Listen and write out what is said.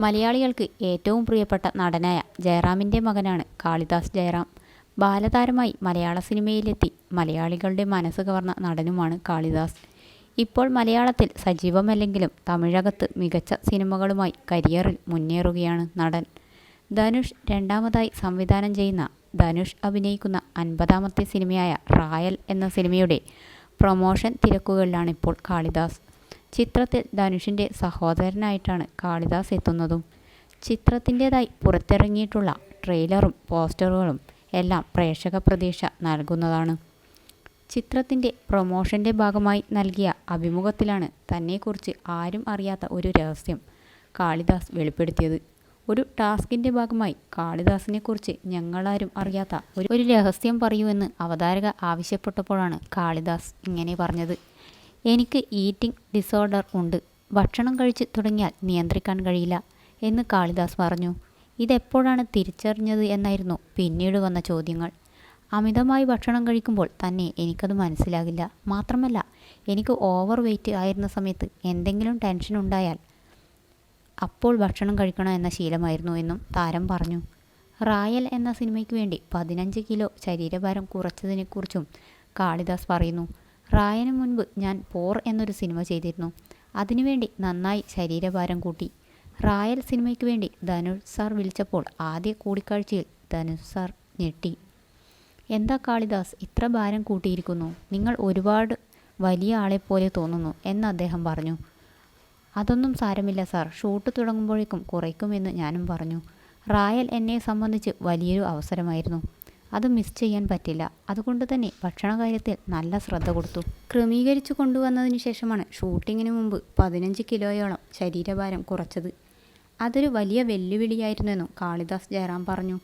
മലയാളികൾക്ക് ഏറ്റവും പ്രിയപ്പെട്ട നടനായ ജയറാമിന്റെ മകനാണ് കാളിദാസ് ജയറാം. ബാലതാരമായി മലയാള സിനിമയിലെത്തി മലയാളികളുടെ മനസ്സ് കവർന്ന നടനുമാണ് കാളിദാസ്. ഇപ്പോൾ മലയാളത്തിൽ സജീവമല്ലെങ്കിലും തമിഴകത്ത് മികച്ച സിനിമകളുമായി കരിയറിൽ മുന്നേറുകയാണ് നടൻ. ധനുഷ് രണ്ടാമതായി സംവിധാനം ചെയ്യുന്ന ധനുഷ് അഭിനയിക്കുന്ന അൻപതാമത്തെ സിനിമയായ റായൽ എന്ന സിനിമയുടെ പ്രൊമോഷൻ തിരക്കുകളിലാണിപ്പോൾ കാളിദാസ്. ചിത്രത്തിൽ ധനുഷിന്റെ സഹോദരനായിട്ടാണ് കാളിദാസ് എത്തുന്നതും. ചിത്രത്തിന്റെതായി പുറത്തിറങ്ങിയിട്ടുള്ള ട്രെയിലറും പോസ്റ്ററുകളും എല്ലാം പ്രേക്ഷക പ്രതീക്ഷ നൽകുന്നതാണ്. ചിത്രത്തിന്റെ പ്രൊമോഷന്റെ ഭാഗമായി നൽകിയ അഭിമുഖത്തിലാണ് തന്നെക്കുറിച്ച് ആരും അറിയാത്ത ഒരു രഹസ്യം കാളിദാസ് വെളിപ്പെടുത്തിയത്. ഒരു ടാസ്കിന്റെ ഭാഗമായി കാളിദാസിനെക്കുറിച്ച് ഞങ്ങളാരും അറിയാത്ത ഒരു ഒരു രഹസ്യം പറയൂ എന്ന് അവതാരക ആവശ്യപ്പെട്ടപ്പോഴാണ് കാളിദാസ് ഇങ്ങനെ പറഞ്ഞത്. എനിക്ക് ഈറ്റിംഗ് ഡിസോർഡർ ഉണ്ട്. ഭക്ഷണം കഴിച്ച് തുടങ്ങിയാൽ നിയന്ത്രിക്കാൻ കഴിയില്ല എന്ന് കാളിദാസ് പറഞ്ഞു. ഇതെപ്പോഴാണ് തിരിച്ചറിഞ്ഞത് എന്നായിരുന്നു പിന്നീട് വന്ന ചോദ്യങ്ങൾ. അമിതമായി ഭക്ഷണം കഴിക്കുമ്പോൾ തന്നെ എനിക്കത് മനസ്സിലാകില്ല. മാത്രമല്ല എനിക്ക് ഓവർ വെയിറ്റ് ആയിരുന്ന സമയത്ത് എന്തെങ്കിലും ടെൻഷൻ ഉണ്ടായാൽ അപ്പോൾ ഭക്ഷണം കഴിക്കണം എന്ന ശീലമായിരുന്നു എന്നും താരം പറഞ്ഞു. റായൽ എന്ന സിനിമയ്ക്ക് വേണ്ടി പതിനഞ്ച് കിലോ ശരീരഭാരം കുറച്ചതിനെക്കുറിച്ചും കാളിദാസ് പറയുന്നു. റായന് മുൻപ് ഞാൻ പോർ എന്നൊരു സിനിമ ചെയ്തിരുന്നു. അതിനുവേണ്ടി നന്നായി ശരീരഭാരം കൂട്ടി. റായൽ സിനിമയ്ക്ക് വേണ്ടി ധനുഷ് സാർ വിളിച്ചപ്പോൾ ആദ്യ കൂടിക്കാഴ്ചയിൽ ധനുഷ് സാർ ഞെട്ടി. എന്താ കാളിദാസ് ഇത്ര ഭാരം കൂട്ടിയിരിക്കുന്നു. നിങ്ങൾ ഒരുപാട് വലിയ ആളെപ്പോലെ തോന്നുന്നു എന്ന് അദ്ദേഹം പറഞ്ഞു. അതൊന്നും സാരമില്ല സാർ. ഷൂട്ട് തുടങ്ങുമ്പോഴേക്കും കുറയ്ക്കുമെന്ന് ഞാനും പറഞ്ഞു. റായൽ എന്നെ സംബന്ധിച്ച് വലിയൊരു അവസരമായിരുന്നു. അത് മിസ് ചെയ്യാൻ പറ്റില്ല. അതുകൊണ്ട് തന്നെ ഭക്ഷണ കാര്യത്തിൽ നല്ല ശ്രദ്ധ കൊടുത്തു. ക്രമീകരിച്ചു കൊണ്ടുവന്നതിന് ശേഷമാണ് ഷൂട്ടിങ്ങിന് മുമ്പ് പതിനഞ്ച് കിലോയോളം ശരീരഭാരം കുറച്ചത്. അതൊരു വലിയ വെല്ലുവിളിയായിരുന്നെന്നും കാളിദാസ് ജയറാം പറഞ്ഞു.